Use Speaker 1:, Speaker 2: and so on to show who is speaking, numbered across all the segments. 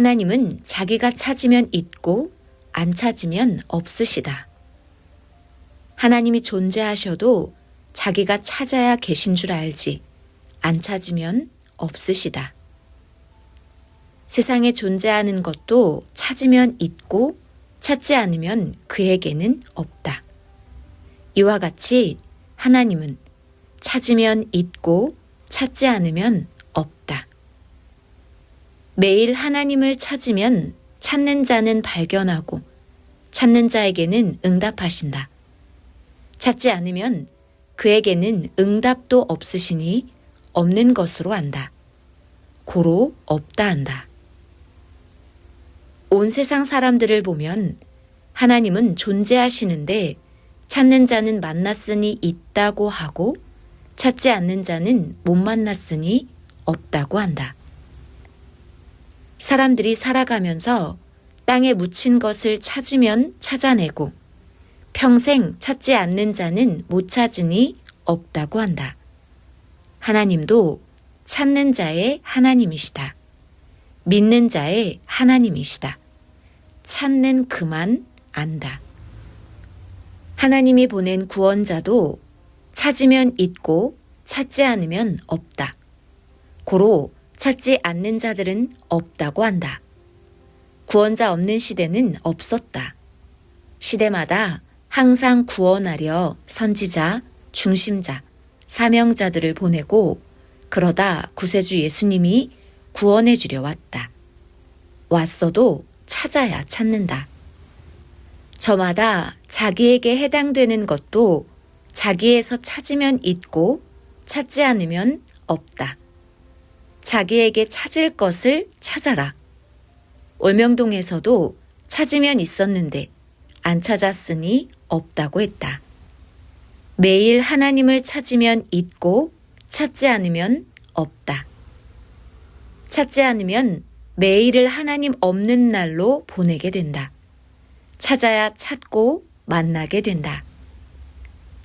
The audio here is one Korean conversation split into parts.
Speaker 1: 하나님은 자기가 찾으면 있고 안 찾으면 없으시다. 하나님이 존재하셔도 자기가 찾아야 계신 줄 알지 안 찾으면 없으시다. 세상에 존재하는 것도 찾으면 있고 찾지 않으면 그에게는 없다. 이와 같이 하나님은 찾으면 있고 찾지 않으면. 매일 하나님을 찾으면 찾는 자는 발견하고 찾는 자에게는 응답하신다. 찾지 않으면 그에게는 응답도 없으시니 없는 것으로 안다. 고로 없다 한다. 온 세상 사람들을 보면 하나님은 존재하시는데 찾는 자는 만났으니 있다고 하고 찾지 않는 자는 못 만났으니 없다고 한다. 사람들이 살아가면서 땅에 묻힌 것을 찾으면 찾아내고 평생 찾지 않는 자는 못 찾으니 없다고 한다. 하나님도 찾는 자의 하나님이시다. 믿는 자의 하나님이시다. 찾는 그만 안다. 하나님이 보낸 구원자도 찾으면 있고 찾지 않으면 없다. 고로 찾지 않는 자들은 없다고 한다. 구원자 없는 시대는 없었다. 시대마다 항상 구원하려 선지자, 중심자, 사명자들을 보내고 그러다 구세주 예수님이 구원해 주려 왔다. 왔어도 찾아야 찾는다. 저마다 자기에게 해당되는 것도 자기에서 찾으면 있고 찾지 않으면 없다. 자기에게 찾을 것을 찾아라. 올명동에서도 찾으면 있었는데 안 찾았으니 없다고 했다. 매일 하나님을 찾으면 있고 찾지 않으면 없다. 찾지 않으면 매일을 하나님 없는 날로 보내게 된다. 찾아야 찾고 만나게 된다.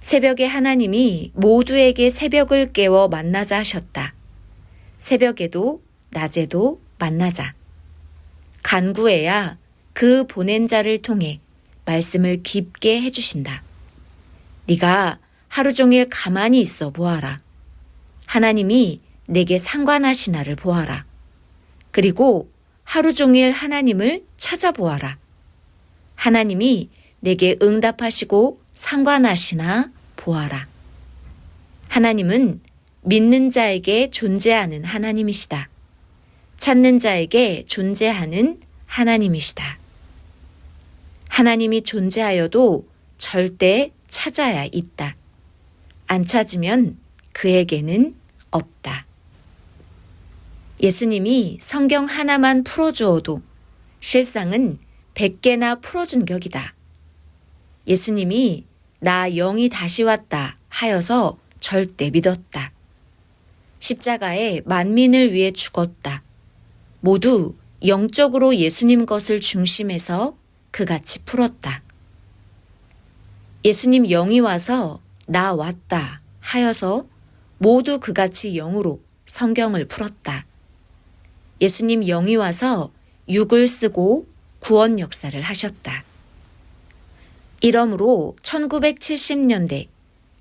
Speaker 1: 새벽에 하나님이 모두에게 새벽을 깨워 만나자 하셨다. 새벽에도 낮에도 만나자. 간구해야 그 보낸 자를 통해 말씀을 깊게 해주신다. 네가 하루 종일 가만히 있어 보아라. 하나님이 내게 상관하시나를 보아라. 그리고 하루 종일 하나님을 찾아보아라. 하나님이 내게 응답하시고 상관하시나 보아라. 하나님은 믿는 자에게 존재하는 하나님이시다. 찾는 자에게 존재하는 하나님이시다. 하나님이 존재하여도 절대 찾아야 있다. 안 찾으면 그에게는 없다. 예수님이 성경 하나만 풀어주어도 실상은 100개나 풀어준 격이다. 예수님이 나 영이 다시 왔다 하여서 절대 믿었다. 십자가에 만민을 위해 죽었다. 모두 영적으로 예수님 것을 중심에서 그같이 풀었다. 예수님 영이 와서 나 왔다 하여서 모두 그같이 영으로 성경을 풀었다. 예수님 영이 와서 육을 쓰고 구원 역사를 하셨다. 이러므로 1970년대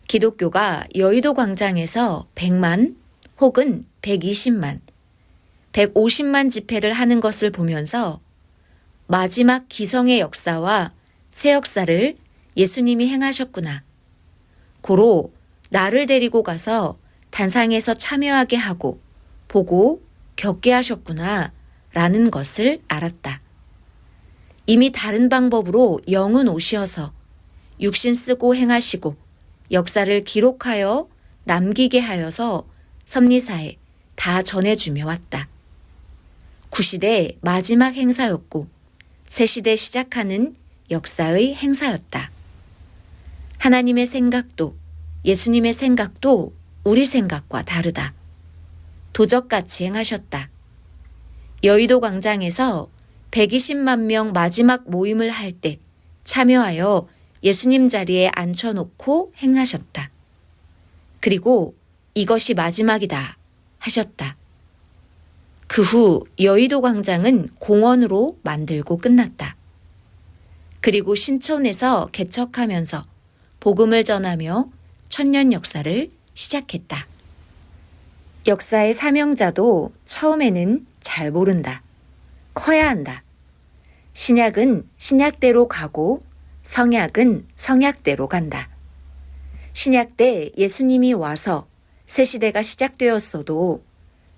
Speaker 1: 기독교가 여의도 광장에서 100만 혹은 120만, 150만 집회를 하는 것을 보면서 마지막 기성의 역사와 새 역사를 예수님이 행하셨구나. 고로 나를 데리고 가서 단상에서 참여하게 하고 보고 겪게 하셨구나. 라는 것을 알았다. 이미 다른 방법으로 영은 오시어서 육신 쓰고 행하시고 역사를 기록하여 남기게 하여서 섭리사에 다 전해주며 왔다. 구시대 마지막 행사였고 새시대 시작하는 역사의 행사였다. 하나님의 생각도 예수님의 생각도 우리 생각과 다르다. 도적같이 행하셨다. 여의도 광장에서 120만 명 마지막 모임을 할 때 참여하여 예수님 자리에 앉혀놓고 행하셨다. 그리고 이것이 마지막이다 하셨다. 그 후 여의도 광장은 공원으로 만들고 끝났다. 그리고 신촌에서 개척하면서 복음을 전하며 천년 역사를 시작했다. 역사의 사명자도 처음에는 잘 모른다. 커야 한다. 신약은 신약대로 가고 성약은 성약대로 간다. 신약 때 예수님이 와서 새 시대가 시작되었어도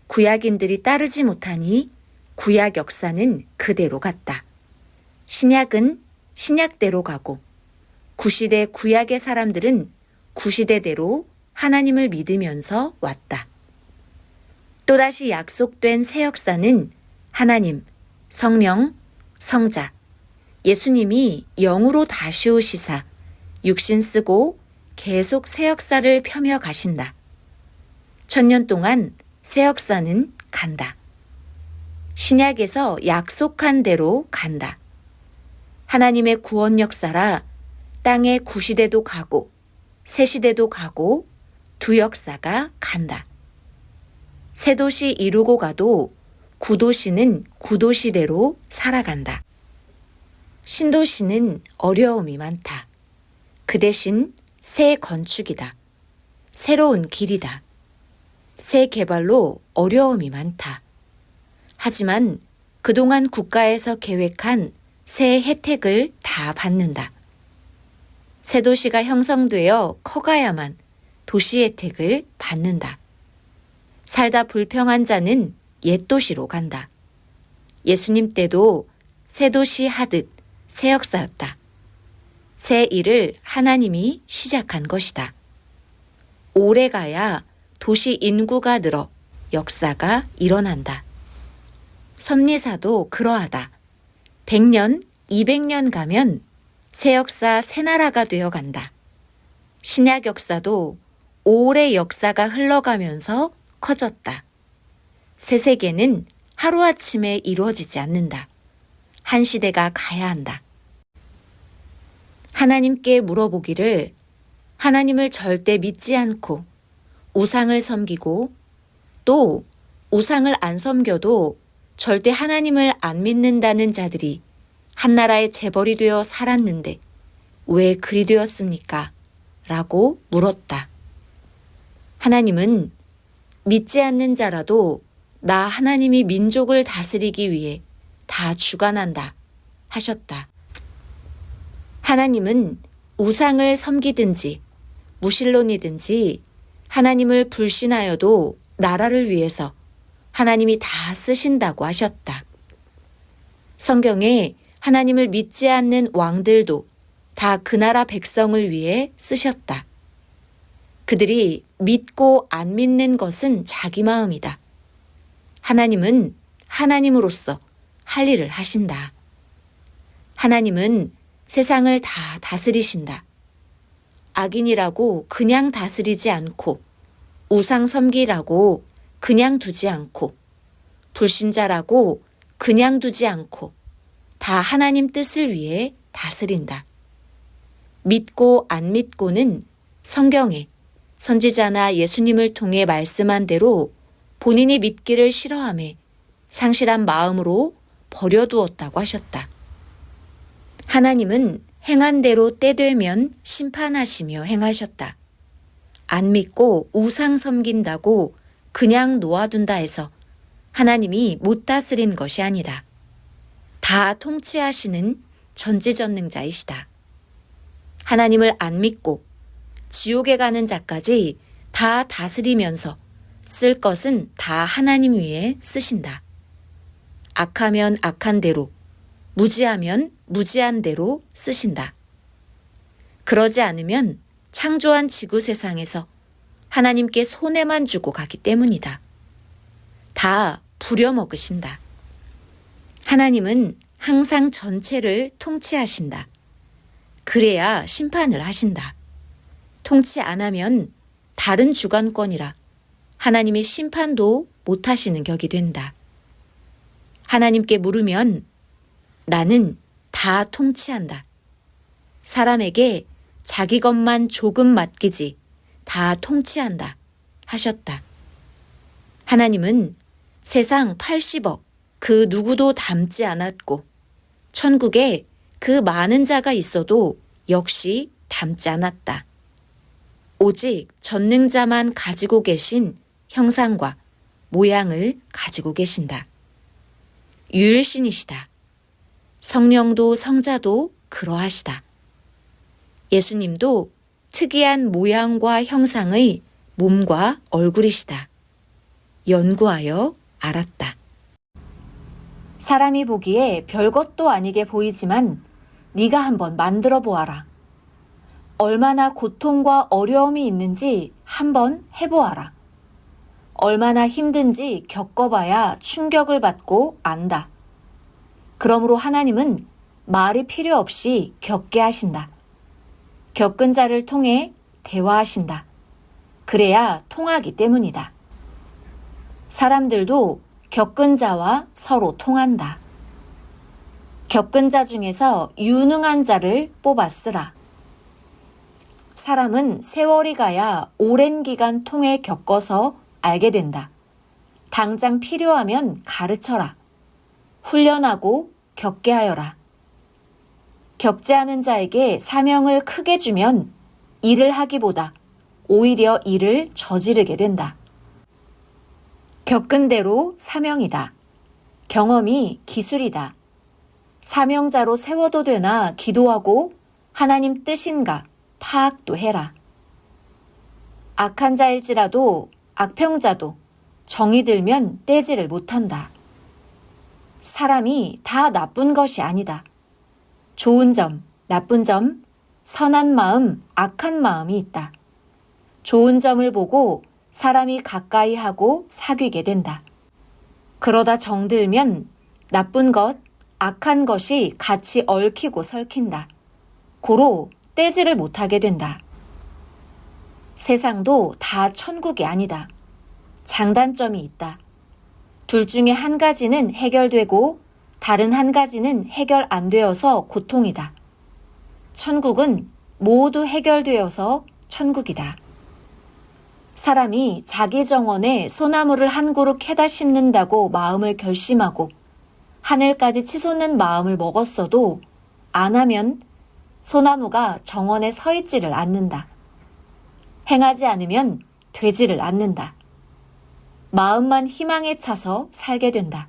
Speaker 1: 구약인들이 따르지 못하니 구약 역사는 그대로 갔다. 신약은 신약대로 가고 구시대 구약의 사람들은 구시대대로 하나님을 믿으면서 왔다. 또다시 약속된 새 역사는 하나님, 성령, 성자, 예수님이 영으로 다시 오시사 육신 쓰고 계속 새 역사를 펴며 가신다. 천년 동안 새 역사는 간다. 신약에서 약속한 대로 간다. 하나님의 구원 역사라 땅의 구시대도 가고 새 시대도 가고 두 역사가 간다. 새 도시 이루고 가도 구도시는 구도시대로 살아간다. 신도시는 어려움이 많다. 그 대신 새 건축이다. 새로운 길이다. 새 개발로 어려움이 많다. 하지만 그동안 국가에서 계획한 새 혜택을 다 받는다. 새 도시가 형성되어 커가야만 도시 혜택을 받는다. 살다 불평한 자는 옛 도시로 간다. 예수님 때도 새 도시 하듯 새 역사였다. 새 일을 하나님이 시작한 것이다. 오래 가야 도시 인구가 늘어 역사가 일어난다. 섭리사도 그러하다. 100년, 200년 가면 새 역사, 새 나라가 되어 간다. 신약 역사도 오래 역사가 흘러가면서 커졌다. 새 세계는 하루아침에 이루어지지 않는다. 한 시대가 가야 한다. 하나님께 물어보기를 하나님을 절대 믿지 않고 우상을 섬기고 또 우상을 안 섬겨도 절대 하나님을 안 믿는다는 자들이 한 나라의 재벌이 되어 살았는데 왜 그리 되었습니까? 라고 물었다. 하나님은 믿지 않는 자라도 나 하나님이 민족을 다스리기 위해 다 주관한다 하셨다. 하나님은 우상을 섬기든지 무신론이든지 하나님을 불신하여도 나라를 위해서 하나님이 다 쓰신다고 하셨다. 성경에 하나님을 믿지 않는 왕들도 다 그 나라 백성을 위해 쓰셨다. 그들이 믿고 안 믿는 것은 자기 마음이다. 하나님은 하나님으로서 할 일을 하신다. 하나님은 세상을 다 다스리신다. 악인이라고 그냥 다스리지 않고 우상 섬기라고 그냥 두지 않고 불신자라고 그냥 두지 않고 다 하나님 뜻을 위해 다스린다. 믿고 안 믿고는 성경에 선지자나 예수님을 통해 말씀한 대로 본인이 믿기를 싫어함에 상실한 마음으로 버려두었다고 하셨다. 하나님은 행한 대로 때되면 심판하시며 행하셨다. 안 믿고 우상 섬긴다고 그냥 놓아둔다 해서 하나님이 못 다스린 것이 아니다. 다 통치하시는 전지전능자이시다. 하나님을 안 믿고 지옥에 가는 자까지 다 다스리면서 쓸 것은 다 하나님 위에 쓰신다. 악하면 악한 대로, 무지하면 무지한 대로 쓰신다. 그러지 않으면 창조한 지구 세상에서 하나님께 손해만 주고 가기 때문이다. 다 부려먹으신다. 하나님은 항상 전체를 통치하신다. 그래야 심판을 하신다. 통치 안 하면 다른 주관권이라 하나님의 심판도 못 하시는 격이 된다. 하나님께 물으면 나는 다 통치한다. 사람에게 자기 것만 조금 맡기지 다 통치한다. 하셨다. 하나님은 세상 80억 그 누구도 닮지 않았고 천국에 그 많은 자가 있어도 역시 닮지 않았다. 오직 전능자만 가지고 계신 형상과 모양을 가지고 계신다. 유일신이시다. 성령도 성자도 그러하시다. 예수님도 특이한 모양과 형상의 몸과 얼굴이시다. 연구하여 알았다. 사람이 보기에 별것도 아니게 보이지만 네가 한번 만들어 보아라. 얼마나 고통과 어려움이 있는지 한번 해보아라. 얼마나 힘든지 겪어봐야 충격을 받고 안다. 그러므로 하나님은 말이 필요 없이 겪게 하신다. 겪은 자를 통해 대화하신다. 그래야 통하기 때문이다. 사람들도 겪은 자와 서로 통한다. 겪은 자 중에서 유능한 자를 뽑았으라. 사람은 세월이 가야 오랜 기간 통해 겪어서 알게 된다. 당장 필요하면 가르쳐라. 훈련하고 겪게 하여라. 겪지 않은 자에게 사명을 크게 주면 일을 하기보다 오히려 일을 저지르게 된다. 겪은 대로 사명이다. 경험이 기술이다. 사명자로 세워도 되나 기도하고 하나님 뜻인가 파악도 해라. 악한 자일지라도 악평자도 정이 들면 떼지를 못한다. 사람이 다 나쁜 것이 아니다. 좋은 점, 나쁜 점, 선한 마음, 악한 마음이 있다. 좋은 점을 보고 사람이 가까이 하고 사귀게 된다. 그러다 정들면 나쁜 것, 악한 것이 같이 얽히고 설킨다. 고로 떼지를 못하게 된다. 세상도 다 천국이 아니다. 장단점이 있다. 둘 중에 한 가지는 해결되고 다른 한 가지는 해결 안 되어서 고통이다. 천국은 모두 해결되어서 천국이다. 사람이 자기 정원에 소나무를 한 그루 캐다 심는다고 마음을 결심하고 하늘까지 치솟는 마음을 먹었어도 안 하면 소나무가 정원에 서 있지를 않는다. 행하지 않으면 되지를 않는다. 마음만 희망에 차서 살게 된다.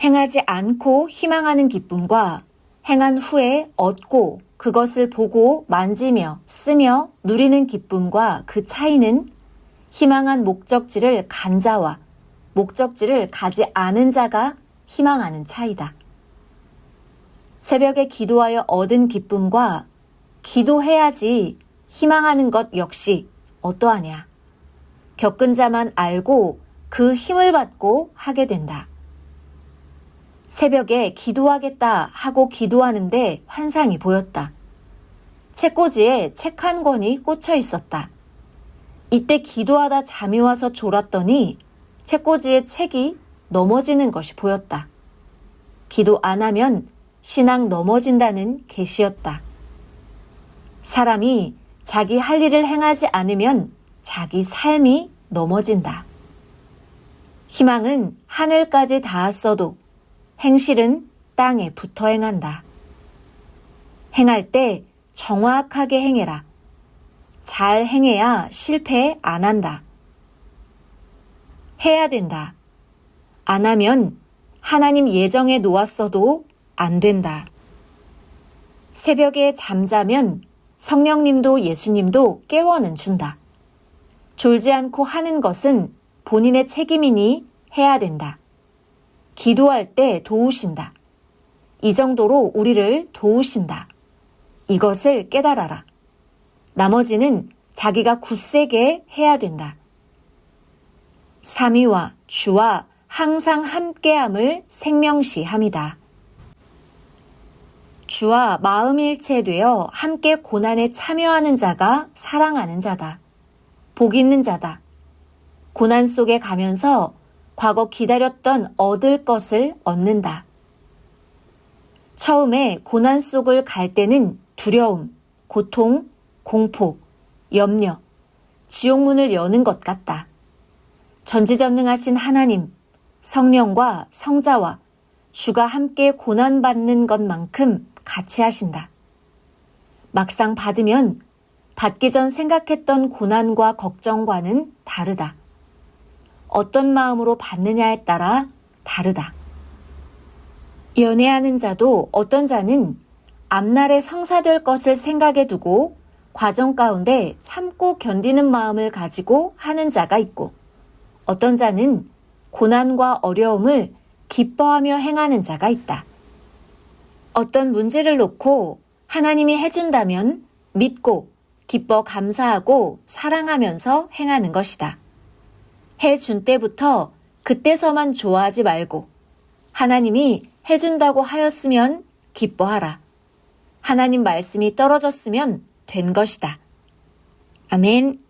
Speaker 1: 행하지 않고 희망하는 기쁨과 행한 후에 얻고 그것을 보고 만지며 쓰며 누리는 기쁨과 그 차이는 희망한 목적지를 간 자와 목적지를 가지 않은 자가 희망하는 차이다. 새벽에 기도하여 얻은 기쁨과 기도해야지 희망하는 것 역시 어떠하냐. 겪은 자만 알고 그 힘을 받고 하게 된다. 새벽에 기도하겠다 하고 기도하는데 환상이 보였다. 책꽂이에 책 한 권이 꽂혀 있었다. 이때 기도하다 잠이 와서 졸았더니 책꽂이에 책이 넘어지는 것이 보였다. 기도 안 하면 신앙 넘어진다는 계시였다. 사람이 자기 할 일을 행하지 않으면 자기 삶이 넘어진다. 희망은 하늘까지 닿았어도 행실은 땅에 붙어 행한다. 행할 때 정확하게 행해라. 잘 행해야 실패 안 한다. 해야 된다. 안 하면 하나님 예정에 놓았어도 안 된다. 새벽에 잠자면 성령님도 예수님도 깨워는 준다. 졸지 않고 하는 것은 본인의 책임이니 해야 된다. 기도할 때 도우신다. 이 정도로 우리를 도우신다. 이것을 깨달아라. 나머지는 자기가 굳세게 해야 된다. 삼위와 주와 항상 함께함을 생명시합니다. 주와 마음일체되어 함께 고난에 참여하는 자가 사랑하는 자다. 복 있는 자다. 고난 속에 가면서 과거 기다렸던 얻을 것을 얻는다. 처음에 고난 속을 갈 때는 두려움, 고통, 공포, 염려, 지옥문을 여는 것 같다. 전지전능하신 하나님, 성령과 성자와 주가 함께 고난받는 것만큼 같이 하신다. 막상 받으면 받기 전 생각했던 고난과 걱정과는 다르다. 어떤 마음으로 받느냐에 따라 다르다. 연애하는 자도 어떤 자는 앞날에 성사될 것을 생각해 두고 과정 가운데 참고 견디는 마음을 가지고 하는 자가 있고 어떤 자는 고난과 어려움을 기뻐하며 행하는 자가 있다. 어떤 문제를 놓고 하나님이 해준다면 믿고 기뻐 감사하고 사랑하면서 행하는 것이다. 해준 때부터 그때서만 좋아하지 말고 하나님이 해준다고 하였으면 기뻐하라. 하나님 말씀이 떨어졌으면 된 것이다. 아멘.